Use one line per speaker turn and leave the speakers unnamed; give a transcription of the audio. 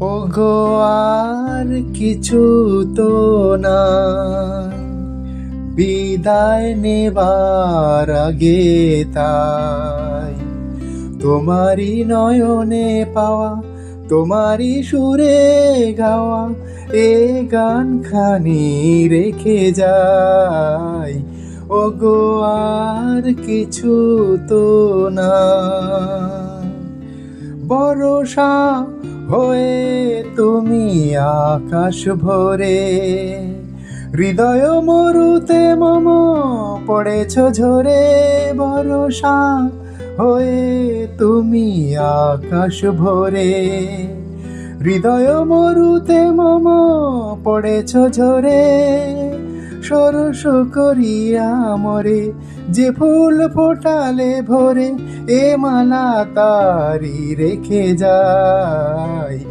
ওগো, আর কিছু তো না। বিদায় নেবার আগে তাই তোমারই নয়নে পাওয়া, তোমারই সুরে গাওয়া, এ গান খানি রেখে যাই। ওগো, আর কিছু তো না। বরষা হয়ে তুমি আকাশ ভরে। হৃদয় মরুতে মম পড়েছ ঝরে। বরষা হয়ে তুমি আকাশ ভরে। হৃদয় মরুতে মম পড়েছ ঝরে। সরস করিয়া মরে যে ফুল ফোটালে ভরে এ মালা তারি রেখে যায়।